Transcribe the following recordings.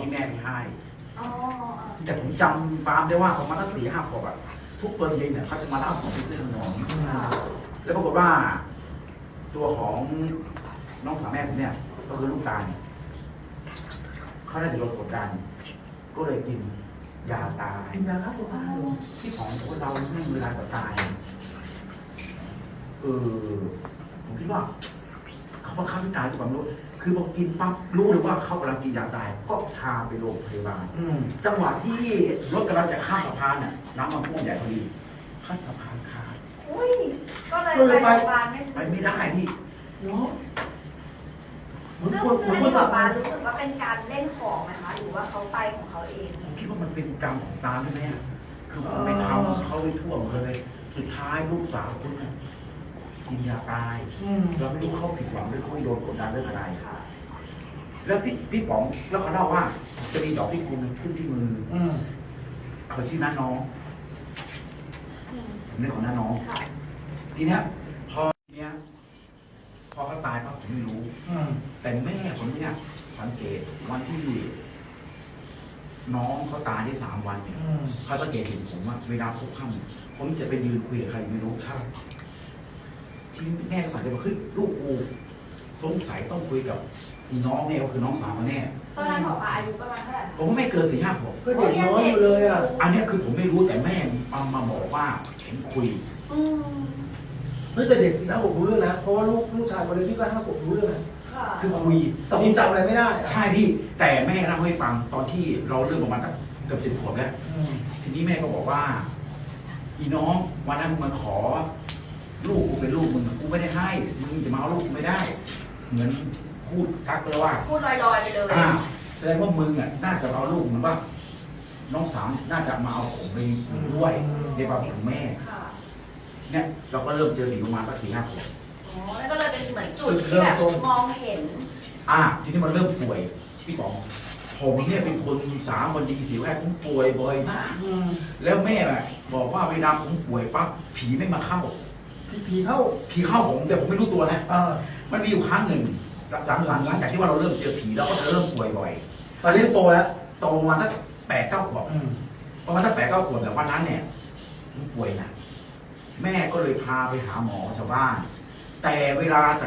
ที่แม่ไปให้ อ๋อแต่ผมจำฟาร์มได้ว่าประมาณตั้งสี่ห้าขวบอะทุกตอนเย็นเนี่ยเขาจะมาเล่าของไปซื้อขนมค่ะแล้วปรากฏว่า ตัวของน้องสาวแม่ผมเนี่ย ก็คือลูกตาลเขาได้โดนกดดัน ก็เลยกินยาตายกินยาฆ่าตัวตายเหรอที่ของคนเราไม่มีเวลาจะตายเออผมคิดว่าเขาบังคับให้ตายความรู้ คือพอกินปั๊บรู้เลยว่าเขากำลังกินยาตายก็พาไปโรงพยาบาลอืมจังหวะที่รถกำลังจะข้ามสะพานน่ะน้ำมันท่วมใหญ่พอดีข้ามสะพานขาดอุ้ย ก็เลยไปโรงพยาบาลไม่ไปไม่ได้พี่เนาะเหมือนซึ่งคนเหซึ่มืงอนอันคนนี้ตัป๊าดป๊ารู้สึกว่าเป็นการเล่นของไหมคะ หรือว่าเขาไปของเขาเอง ผมคิดว่ามันเป็นกรรมของตาใช่ไหมอะคือผมไปทำเขาไปทั่วหมดเลย สุดท้ายลูกสาวคุณน่ะ กินยาตายอืมเราไม่รู้เขาผิดหวังหรือเขาโดนกดดันเรื่องอะไรค่ะแล้วพี่พี่ป๋องแล้วเขาเล่าว่า จะมีดอกพิกุลขึ้นที่มืออืมเขาชื่อน้าน้องอืมผมเรียกของน้าน้องค่ะทีเนี้ยพอทีเนี้ยพอเขาตายปั๊บผมไม่รู้อืมแต่แม่ผมเนี่ยสังเกตวันที่น้องเขาตายได้สามวันเนี่ยอืมเขาสังเกตเห็นผมว่าเวลาพบค่ำผมจะไปยืนคุยกับใครไม่รู้ครับ ที่แม่ก็สังเกตว่าคือลูกกูสงสัยต้องคุยกับอีน้องเนี่ยก็คือน้องสาวมาแน่ตอนนั้นป๊าป๊าอายุประมาณเท่าไหร่ผมว่าไม่เกินสี่ห้าขวบก็เด็กน้อยอยู่เลยอะ อันเนี้ยคือผมไม่รู้แต่แม่มามาบอกว่าเห็นคุย อืมเฮ้ยแต่เด็กสี่ห้าขวบรู้เรื่องนะเพราะว่าลูกลูกชายคนเล็กที่ก็ห้าขวบรู้เรื่องนะค่ะคือคุยแต่ผมจำอะไรไม่ได้อะใช่พี่แต่แม่เล่าให้ฟังตอนที่เราเริ่มประมาณเกือบสิบขวบแล้ว อืมทีนี้แม่ก็บอกว่า อีน้องวันนั้นมึงมาขอ ลูกกูเป็นลูกมึ งกูไม่ได้ให้มึงจะมาเอาลูกกูไม่ได้ เหมือนพูดทักไปแล้วว่าพูดลอยๆไปเลยอ่าแสดงว่ามึงอะน่าจะเอาลูกเหมือนว่าน้องสาวน่าจะมาเอาผมไปด้วยในความคิดของแม่ ค่ะเนี่ยเราก็เริ่มเจอหลิวมาตั้งสี่ห้าขวบอ๋อแล้วก็เลยเป็นเหมือนจุดที่แบบมองเห็นอ่า ทีนี้มันเริ่มป่วยพี่ป๋องผมเนี่ยเป็นคนสามวันดีสีแรกผมป่วยบ่อยมากอืมแล้วแม่อะบอกว่าเวลาผมป่วยปั๊บผีไม่มาเข้าพี่ ผีเข้าผีเข้าผมแต่ผมไม่รู้ตัวนะอ่ามันมีอยู่ครั้งหนึ่งหลังหลังหลังจากที่ว่าเราเริ่มเจอผีแล้วก็จะเริ่มป่วยบ่อยตอนนี้โตแล้วโตมาตั้งแปดเก้าขวบอืมประมาณตั้งแปดเก้าขวบแต่วันนั้นเนี่ยผมป่วยหนะแม่ก็เลยพาไปหาหมอชาวบ้าน แต่เวลาจะ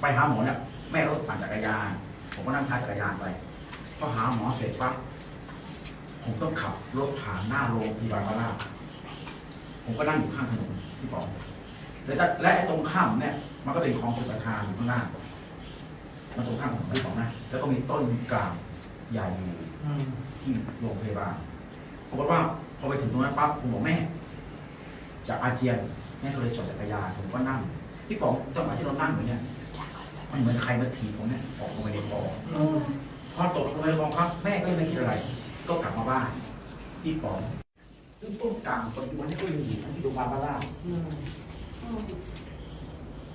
ไปหาหมอเนี่ยแม่รถปั่นจักรยาน ผมก็นั่งท้ายจักรยานไปพอหาหมอเสร็จปั๊บผมต้องขับรถผ่านหน้าโรงพยาบาลพระราชผมก็นั่งอยู่ข้างถนนที่บอก และและตรงข้ามเนี่ยมันก็เป็นคลองสุประทานอยู่ข้างหน้ามันตรงข้ามของที่บอกนะแล้วก็มีต้นกลางใหญ่อยู่ที่โรงพยาบาลปรากฏว่าพอไปถึงตรงนั้นปั๊บผมบอกแม่จะอาเจียนแม่ก็เลยจอดจักรยานผมก็นั่งพี่ป๋องจังหวะที่เรานั่งอยู่เนี่ยมันเหมือนใครมาถีบผมเนี่ยออกลงไปในคลองอืมพอตกลงไปในคลองครับแม่ก็ยังไม่คิดอะไร ก็กลับมาบ้านพี่ป๋องซึ่งต้นกลางปัจจุบันนี้ก็ยังอยู่ที่โรงพยาบาลบ้านล่าง อืมอืม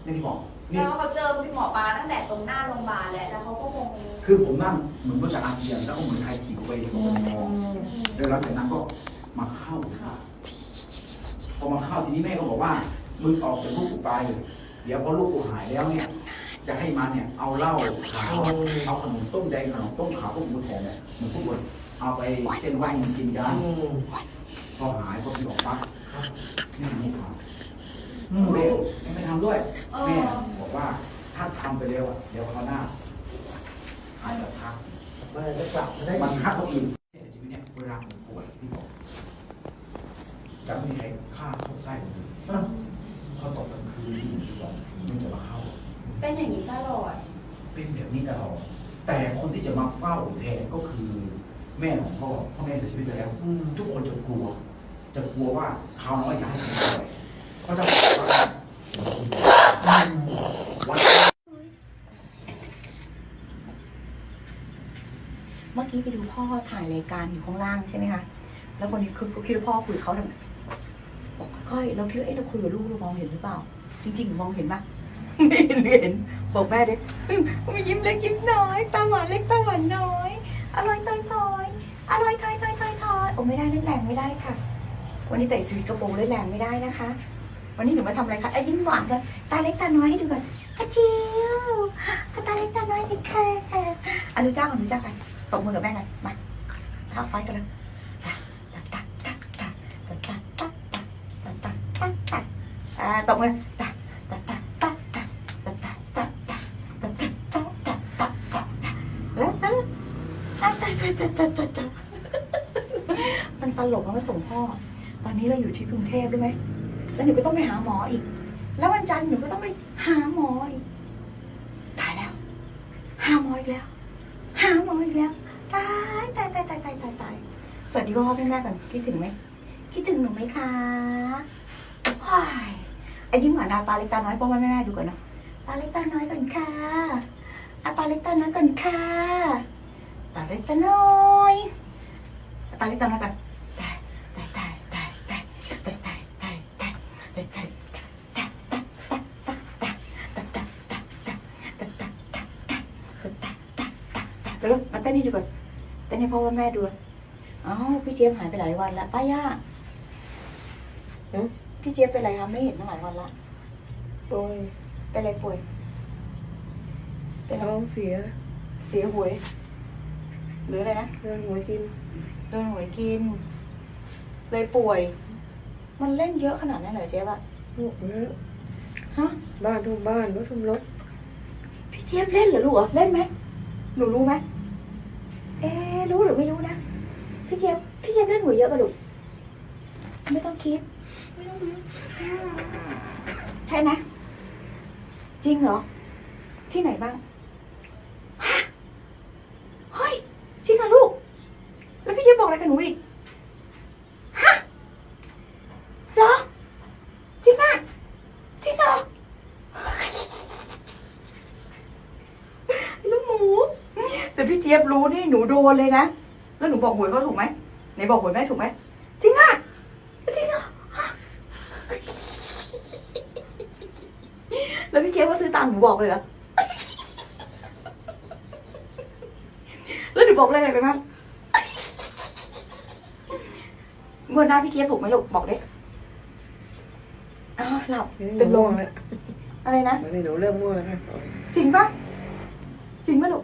นี่พี่บอกนี่แล้วเขาเจอพี่หมอปลาตั้งแต่ตรงหน้าโรงพยาบาลแล้วแล้วเขาก็คงคือผมนั่งเหมือนว่าจะอาเจียนแล้วก็เหมือนใครถีบผมไปในคลองแล้วหลังจากนั้นก็มาเข้าค่ะพอมาเข้าทีนี้แม่ก็บอกว่ามึงออกจากลูกกูไป เดี๋ยวพอลูกกูหายแล้วเนี่ย จะให้มันเนี่ยเอาเหล้าขาวเอาขนมต้มแดงขนมต้มขาวพวกมือของเนี่ยมันพูดว่าเอาไปเส้นไหว้มันกินกันอืมพอหายพอพี่บอกปั๊บนี่มันไม่ท อืำมแม่ไม่ทำด้วยเอแม่อบอกว่าถ้าทำไปเร็วอะเดี๋ยวคราวหน้าหายแบบพักมันอาจจะกลับมาได้มันอีกพักเขาอีกเสียชีวิตเนี่ยเวลาผมป่วยพี่บอกจะไม่มีใครฆ่าเข้าใกล้ผมเลยอะพอตกกลางคืนที่ผมบอกผีมันจะมาเข้า เป็นอย่างนี้ตลอดเป็นแบบนี้ตลอดแต่คนที่จะมาเฝ้าแทนก็คือ แม่ของพ่อพ่อแม่เสียชีวิตไปแล้วอืมทุกคนจะกลัว จะกลัวว่าคราวน้อยอยากให้ผมป่วยก็จะบอกว่า อืม วัน เมื่อกี้ไปดูพ่อถ่ายรายการอยู่ข้างล่างใช่ไหมคะ แล้วคนนี้คือคิดว่าพ่อคุยเขาทำไมบอกค่อยๆเราคิดว่าเอ๊ะเราคุยกับลูกเรามองเห็นหรือเปล่า จริงๆมองเห็นปะไม่เห็นไม่เห็นบอกแม่ดิมียิ้มเล็กยิ้มน้อยตาหวานเล็กตาหวานน้อย อร่อยตอยตอยอร่อยทอยทอยทอยทอยโอ้ไม่ได้เล่นแรงไม่ได้ค่ะ วันนี้แต่สวิตกระโปรงเล่นแรงไม่ได้นะคะ วันนี้หนูมาทำอะไรคะไอ้ยิ้มหวานกันตาเล็กตาน้อยให้ดูก่อนอาจิวตาเล็กตาน้อยเด็กค่ะอนุจ้าก่อนอนุจ้ากัน ตบมือกับแม่หน่อยมาท้าไฟกันเลยตบมือมันตลกมันส่งพ่อ ตอนนี้เราอยู่ที่กรุงเทพได้ไหม แล้วหนูก็ต้องไปหาหมออีก แล้ววันจันทร์หนูก็ต้องไปหาหมออีก ตายแล้ว หาหมออีกแล้ว หาหมออีกแล้ว ตายตายตายตายตายตายตายสวัสดีพ่อพ่อแม่แม่ก่อนคิดถึงไหมคิดถึงหนูไหมคะว้ายไอ้ยิ้มหวานตาตาเล็กตาน้อยพ่อพ่อแม่แม่ดูก่อนนะตาเล็กตาน้อยก่อนค่ะอะตาเล็กตาน้อยก่อนค่ะตาเล็กตาน้อยตาเล็กตาน้อยก่อนตายตายตายตายตายตายตายตายตายตายตายเดี๋ยวมาเต้นนี่ดูก่อน เต้นให้พ่อว่าแม่ดูอ้าวพี่เจี๊ยบหายไปหลายวันละป้าย่าหึพี่เจี๊ยบเป็นไรคะไม่เห็นตั้งหลายวันละป่วยเป็นอะไรป่วย เป็นอะไรท้องเสีย เสียหวย หรืออะไรนะเรื่องหัวกินโดนหวยกิน เลยป่วย มันเล่นเยอะขนาดนั้นเหรอเจี๊ยบอะลูกเยอะฮะบ้านทุกบ้านรถทุกรถพี่เจี๊ยบเล่นเหรอลูกเหรอเล่นไหมหนูรู้ไหมเอ๊ะ รู้หรือไม่รู้นะ พี่เจี๊ยบพี่เจี๊ยบเล่นหวยเยอะปะลูกไม่ต้องคิด ใช่ไหมจริงเหรอ ที่ไหนบ้างฮะเฮ้ยจริงเหรอลูก แล้วพี่เจี๊ยบบอกอะไรกับหนูอีกฮะเหรอจริงอะจริงเหรอ ลูกหมู แต่พี่เจี๊ยบรู้นี่หนูโดนเลยนะ แล้วหนูบอกหวยเขาถูกไหมไหนบอกหวยแม่ถูกไหมจริงอะจริงเหรอฮะแล้วพี่เจี๊ยบก็ซื้อตามหนูบอกเลยเหรอแล้วหนูบอกเลยอะไรไปบ้างงวดหน้าพี่เจี๊ยบถูกไหมลูกบอกดิอ้าวหลับนี่หเป็นลม่วมงแล้วอะไรนะวันนี้หนูเริ่มม่วงแล้วค่ะจริงปะจริงปะลูก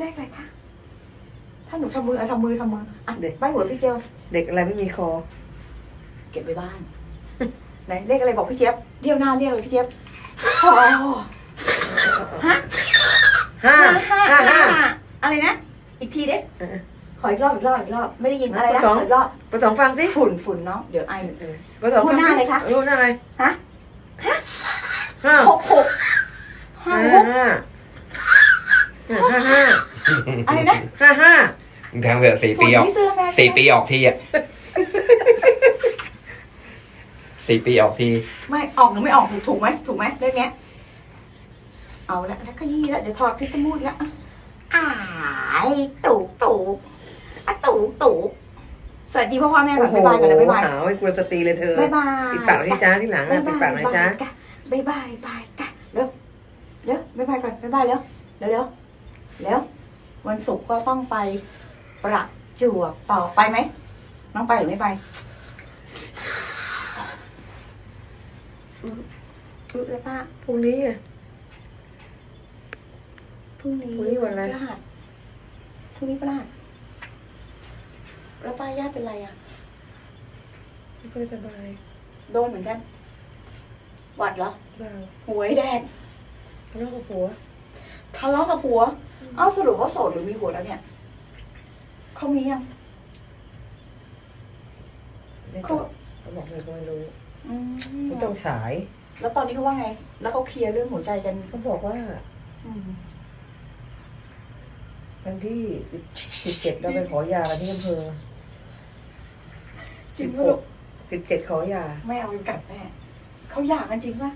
เลขอะไรคะ ถ้าหนูทำมือเอาทำมือทำมืออะใบหัวพี่เจียวเด็กอะไรไม่มีคอ เก็บไว้บ้านไหนเลขอะไรบอกพี่เจี๊ยบเรียวหน้าเรียกเลยพี่เจี๊ยบโอ้ห้าห้าห้าห้าห้าห้าอะไรนะ อีกทีเด้เออขออีกรอบอีกรอบอีกรอบไม่ได้ยินอะไรนะขอสองขออีกรอบปสองฟังสิฝุ่นฝุ่นเนาะเดี๋ยวไอหนึ่งปสองฟังพูดหน้าสิอะไรคะพูดหน้าอะไรฮะห้าหกหกห้าห้าหกห้าห้าห้า อะไรนะห้าห้ามึงทำแบบสี่ฝุ่ปีนออกที่ซื้อแม่สี่ปีออกทีอะสี่ปีออกที ไม่ออกหรือไม่ออกถูกถูกไหมถูกไหมเรื่องเนี้ย เอาละแล้วก็ยี่ละเดี๋ยวถอดฟิตมูดละอ้ายตู่ตู่อะตู่ตู่สวัสดีพ่อพ่อแม่ก่อนบ๊ายบายก่อนนะบ๊ายบายหาวไม่กลัวสตรีเลยเธอบ๊ายบายปิดปากหน่อยที่จ้าที่หลังบ๊าอะยปิดบาปายกหน่อยจ้าบ๊ายบายบายจ้ะเร็วเร็วบ๊ายบายก่อนบ๊ายบายเร็วเร็วเร็วเร็ว วันศุกร์ก็ต้องไปประจวบต่อไปไหมน้องไปหรือไม่ไปอึแล้วป้าพรุ่งนี้อะพรุ่งนี้พรุ่งนี้วันอะไรพฤหัสพรุ่งนี้พฤหัสแล้วป้าย่าเป็นไรอะไม่ค่อยสบาย โดนเหมือนกัน หวัดเหรอบ้างหวยแดงทะเลาะกับผัวทะเลาะกับผัวเอ้าสรุปว่าโสดหรือมีผัวแล้วเนี่ยเขามียังไม่ตอบเขาบอกเลยก็ไม่รู้อืมไม่ต้องฉายแล้วตอนนี้เขาว่าไง แล้วเขาเคลียร์เรื่องหัวใจกันเขาบอกว่าอืมวันที่สิบสิบเจ็ดเราไปขอยากันที่อำเภอจริสิงบปะหลูกกสิบเจ็ดขอยาไม่เอาอยู่กัดแม่เขาหย่ากันจริงปะ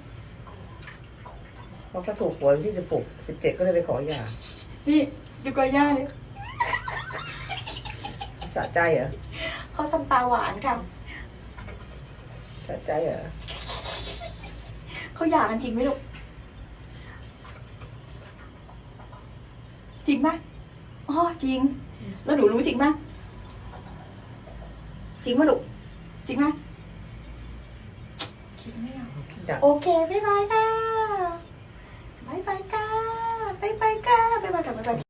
เพราะเขาถูกหวยวันที่สิบหกสิบเจ็ดก็เลยไปขอยา นี่ดูกอย่าเลยสะใจเหรอเขาทำตาหวานค่ะสะใจเหรอเขาหย่ากันจริงไหมลูกจริงปะอ๋อจริง แล้วหนูรู้จริงปะจริงปะลูกจริงปะคิดไม่ออกคิดดักโอเคบ๊ายบายค่ะ บ๊ายบายค่ะ ไป ไปไ